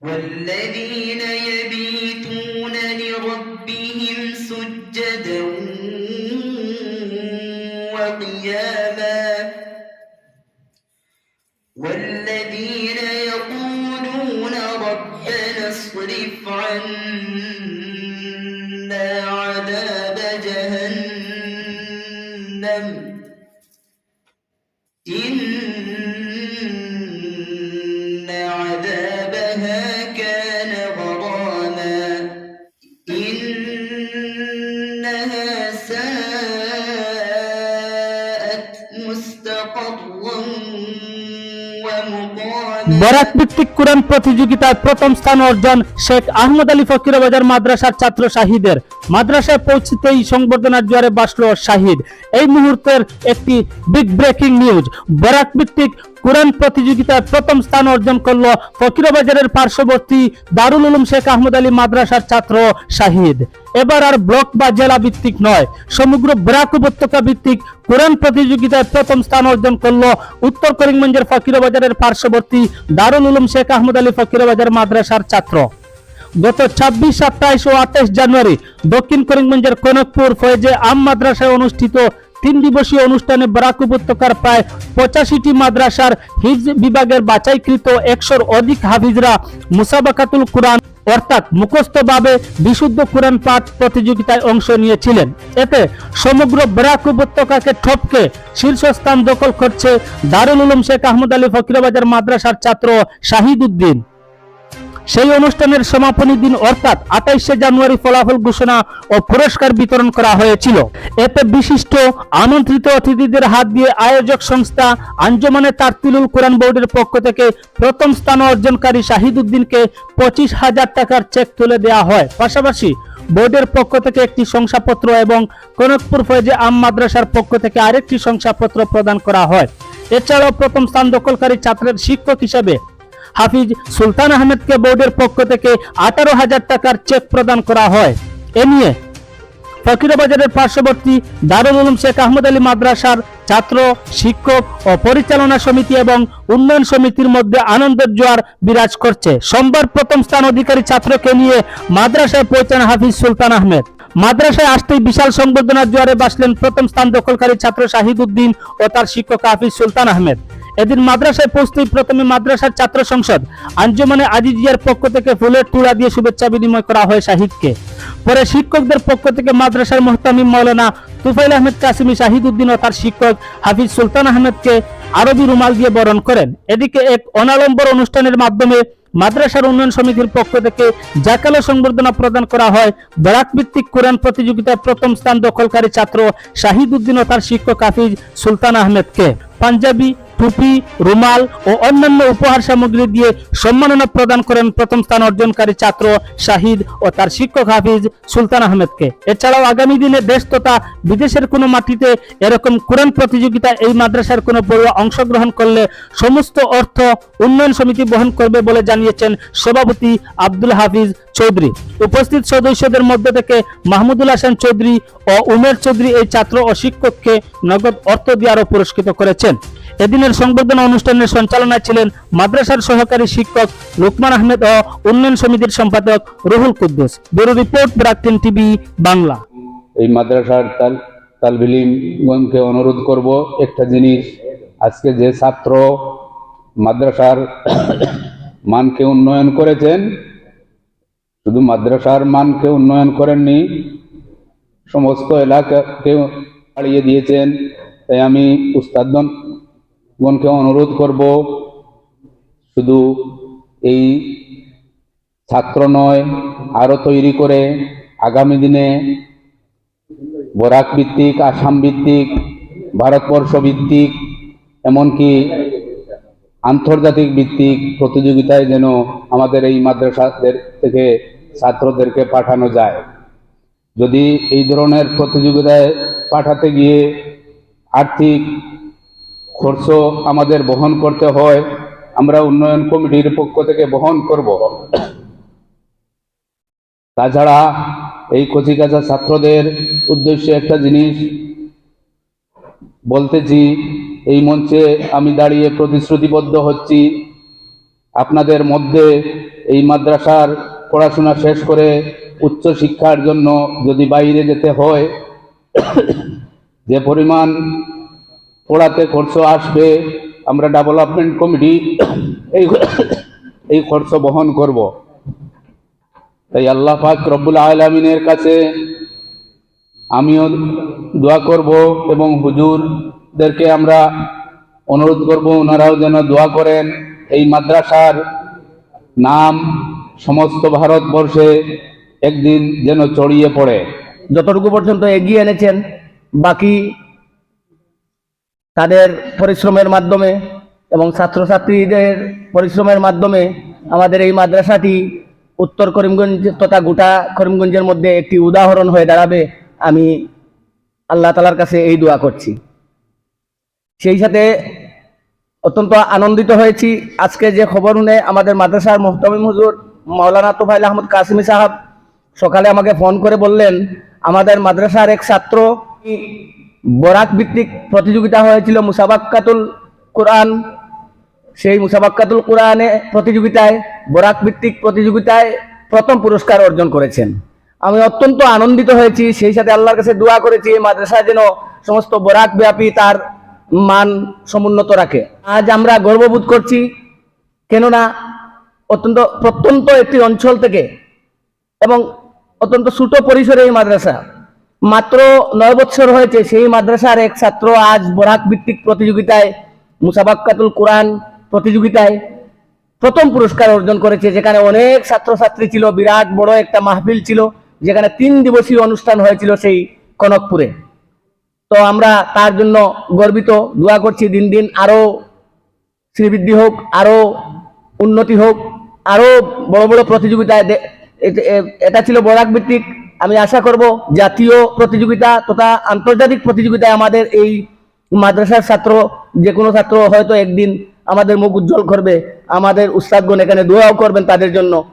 والذين يبيتون لربهم سجدا وقياما والذين يقولون ربنا اصرف বরাক ভিত্তিক কোরআন প্রতিযোগিতায় প্রথম স্থান অর্জন শেখ আহমদ আলী ফকিরাবাজার মাদ্রাসার ছাত্র শাহিদের। মাদ্রাসায় পৌঁছতেই সংবর্ধনার জোয়ারে বাসল শাহিদ। এই মুহূর্তের একটি বিগ ব্রেকিং নিউজ বরাক ভিত্তিক কোরআন প্রতিযোগিতায় প্রথম স্থান অর্জন করল ফকিরাবাজারের পার্শ্ববর্তী দারুল উলুম শেখ আহমদ আলী মাদ্রাসার ছাত্র শাহিদ। এবার আর ব্লক বা জেলা ভিত্তিক নয়। সমগ্র বরাক উপত্যকা ভিত্তিক কোরআন প্রতিযোগিতায় প্রথম স্থান অর্জন করল উত্তর করিমগঞ্জের ফকিরবাজারের পার্শ্ববর্তী দারুল উলুম শেখ আহমদ আলী ফকিরবাজার মাদ্রাসার ছাত্র। গত ছাব্বিশ সাতাইশ ও আঠাইশ জানুয়ারি দক্ষিণ করিমগঞ্জের কনকপুর ফয়েজে আম মাদ্রাসায় অনুষ্ঠিত তিন দিবসীয় অনুষ্ঠানে বরাক উপত্যকার প্রায় পঁচাশিটি মাদ্রাসার হিজ বিভাগের বাছাইকৃত একশোর অধিক হাফিজরা মুসাবাকাতুল কোরআন অর্থাৎ মুখস্থভাবে বিশুদ্ধ কোরআন পাঠ প্রতিযোগিতায় অংশ নিয়েছিলেন। এতে সমগ্র বরাক উপত্যকাকে ঠপকে শীর্ষস্থান দখল করছে দারুল উলুম শেখ আহমদ আলী ফকিরাবাজার মাদ্রাসার ছাত্র শাহিদ উদ্দিন সেই অনুষ্ঠানের সমাপনী দিন অর্থাৎ আঠাইশে জানুয়ারি ফলাফল ঘোষণা ও পুরস্কার বিতরণ করা হয়েছিল। এতে বিশিষ্ট আমন্ত্রিত অতিথিদের হাত দিয়ে আয়োজক সংস্থা আঞ্জমানে তারতিলুল কোরআন বোর্ডের পক্ষ থেকে প্রথম স্থান অর্জনকারী শাহিদ উদ্দিনকে পঁচিশ হাজার টাকার চেক তুলে দেওয়া হয়। পাশাপাশি বোর্ডের পক্ষ থেকে একটি শংসাপত্র এবং কনকপুর ফয়েজে আম মাদ্রাসার পক্ষ থেকে আরেকটি শংসাপত্র প্রদান করা হয়। এছাড়াও প্রথম স্থান দখলকারী ছাত্রের শিক্ষক হিসেবে হাফিজ সুলতান আহমেদকে বোর্ডের পক্ষ থেকে আঠারো হাজার টাকার চেক প্রদান করা হয়। এ নিয়ে ফকিরাবাজারের পার্শ্ববর্তী দারুল উলুম শেখ আহমদ আলী মাদ্রাসার ছাত্র, শিক্ষক ও পরিচালনা সমিতি এবং উন্নয়ন সমিতির মধ্যে আনন্দের জোয়ার বিরাজ করছে। সোমবার প্রথম স্থান অধিকারী ছাত্রকে নিয়ে মাদ্রাসায় পৌঁছান হাফিজ সুলতান আহমেদ। মাদ্রাসায় আসতেই বিশাল সংবর্ধনার জোয়ারে বাসলেন প্রথম স্থান দখলকারী ছাত্র শাহিদ উদ্দিন ও তার শিক্ষক হাফিজ সুলতান আহমেদ। এদিন মাদ্রাসায় পৌঁছতেই প্রথমে মাদ্রাসার ছাত্র সংসদ। আঞ্জুমানে আজিজিয়ার পক্ষ থেকে ফুলের তুলা দিয়ে শুভেচ্ছা বিনিময় করা হয় শাহিদকে। পরে শিক্ষকদের পক্ষ থেকে মাদ্রাসার মোহতামিম মৌলানা তুফাইল আহমেদ কাসিমি শাহিদ উদ্দিন ও তার শিক্ষক হাফিজ সুলতান আহমেদকে আরবি রুমাল দিয়ে বরণ করেন। এদিকে এক অনালম্বর অনুষ্ঠানের মাধ্যমে মাদ্রাসার উন্নয়ন সমিতির পক্ষ থেকে জাকালো সংবর্ধনা প্রদান করা হয়। বরাক ভিত্তিক কোরআন প্রতিযোগিতায় প্রথম স্থান দখলকারী ছাত্র শাহিদ উদ্দিন ও তার শিক্ষক হাফিজ সুলতান আহমেদকে। পাঞ্জাবি টুপি, রুমাল ও অন্যান্য উপহার সামগ্রী দিয়ে সম্মাননা প্রদান করেন প্রথম স্থান অর্জনকারী ছাত্র শাহিদ ও তার শিক্ষক হাফিজ সুলতান আহমেদকে। এছাড়াও আগামী দিনে দেশ তথা বিদেশের কোনো মাটিতে এরকম কোরআন প্রতিযোগিতা এই মাদ্রাসার কোনো পড়ুয়া অংশগ্রহণ করলে সমস্ত অর্থ উন্নয়ন সমিতি বহন করবে বলে জানিয়েছেন সভাপতি আব্দুল হাফিজ চৌধুরী। উপস্থিত সদস্যদের মধ্যে থেকে মাহমুদুল হাসান চৌধুরী ও উমের চৌধুরী এই ছাত্র ও শিক্ষককে নগদ অর্থ দিয়ে আরও পুরস্কৃত করেছেন। এদিনের সংবর্ধনা অনুষ্ঠানের সঞ্চালনায় ছিলেন মাদ্রাসার সহকারী শিক্ষক লুকমান আহমেদ ও উন্নয়ন সমিতির সম্পাদক রুহুল কুদ্দুস। ব্যুরো রিপোর্ট, ব্রাকটেন টিভি, বাংলা। এই মাদ্রাসার তাল, তালবিলিমগণকে অনুরোধ করব একটা জিনিস, আজকে যে ছাত্র মাদ্রাসার মানকে উন্নয়ন করেছেন, শুধু মাদ্রাসার মানকে উন্নয়ন করেননি, সমস্ত এলাকাকে বাড়িয়ে দিয়েছেন, তাই আমি উস্তাদগণকে অনুরোধ করব, শুধু এই ছাত্র নয়, আরও তৈরি করে আগামী দিনে বরাক ভিত্তিক, আসাম ভিত্তিক, ভারতবর্ষ ভিত্তিক, এমনকি আন্তর্জাতিক ভিত্তিক প্রতিযোগিতায় যেন আমাদের এই মাদ্রাসাদের থেকে ছাত্রদেরকে পাঠানো যায়। যদি এই ধরনের প্রতিযোগিতায় পাঠাতে গিয়ে আর্থিক খরচ আমাদের বহন করতে হয়, আমরা উন্নয়ন কমিটির পক্ষ থেকে বহন করব। তাছাড়া এই কচিকাচা ছাত্রদের উদ্দেশ্যে একটা জিনিস বলতেছি, এই মঞ্চে আমি দাঁড়িয়ে প্রতিশ্রুতিবদ্ধ হচ্ছি। আপনাদের মধ্যে এই মাদ্রাসার পড়াশোনা শেষ করে উচ্চ শিক্ষার জন্য যদি বাইরে যেতে হয়, যে পরিমাণ পড়াতে খরচ আসবে, আমরা ডেভেলপমেন্ট কমিটি এই এই খরচ বহন করব। তাই আল্লাহ পাক রব্বুল আলমিনের কাছে আমিও দোয়া করব এবং হুজুরদেরকে আমরা অনুরোধ করব, ওনারাও যেন দোয়া করেন। এই মাদ্রাসার নাম সমস্ত ভারতবর্ষে একদিন যেন ছড়িয়ে পড়ে। যতটুকু পর্যন্ত এগিয়ে এনেছেন, বাকি তাদের পরিশ্রমের মাধ্যমে এবং ছাত্রছাত্রীদের পরিশ্রমের মাধ্যমে আমাদের এই মাদ্রাসাটি উত্তর করিমগঞ্জ তথা গোটা করিমগঞ্জের মধ্যে একটি উদাহরণ হয়ে দাঁড়াবে। আমি আল্লাহ তালার কাছে এই দোয়া করছি। সেই সাথে অত্যন্ত আনন্দিত হয়েছি। আজকে যে খবর শুনে আমাদের মাদ্রাসার মোহতামিম হুজুর মাওলানা তোফাইল আহমদ কাসিমি সাহাব সকালে আমাকে ফোন করে বললেন, আমাদের মাদ্রাসার এক ছাত্র বরাক ভিত্তিক প্রতিযোগিতা হয়েছিল মুসাবাক্কাতুল কোরআন। সেই মুসাবাক্কাতুল কোরআনে প্রতিযোগিতায় বরাক ভিত্তিক প্রতিযোগিতায় প্রথম পুরস্কার অর্জন করেছেন। আমি অত্যন্ত আনন্দিত হয়েছি, সেই সাথে আল্লাহর কাছে দোয়া করেছি, এই মাদ্রাসা যেন সমস্ত বরাক ব্যাপী তার মান সমুন্নত রাখে। আজ আমরা গর্ববোধ করছি, কেননা অত্যন্ত, প্রত্যন্ত একটি অঞ্চল থেকে এবং অত্যন্ত ছোট পরিসরে এই মাদ্রাসা মাত্র নয় বছর হয়েছে সেই মাদ্রাসার এক ছাত্র আজ বরাক ভিত্তিক প্রতিযোগিতায় মুসাবাক্কাতুল কোরআন প্রতিযোগিতায় প্রথম পুরস্কার অর্জন করেছে, যেখানে অনেক ছাত্রছাত্রী ছিল, বিরাট বড় একটা মাহফিল ছিল, যেখানে তিন দিবসীয় অনুষ্ঠান হয়েছিল সেই কনকপুরে। তো আমরা তার জন্য গর্বিত, দোয়া করছি, দিন দিন আরও শ্রীবৃদ্ধি হোক, আরও উন্নতি হোক, আরও বড় বড় প্রতিযোগিতায় এটা ছিল বরাক ভিত্তিক আমি আশা করব জাতীয় প্রতিযোগিতা তথা আন্তর্জাতিক প্রতিযোগিতায় আমাদের এই মাদ্রাসার ছাত্র, যে কোনো ছাত্র হয়তো একদিন আমাদের মুখ উজ্জ্বল করবে, আমাদের উস্তাদগণ এখানে দোয়াও করবেন তাদের জন্য।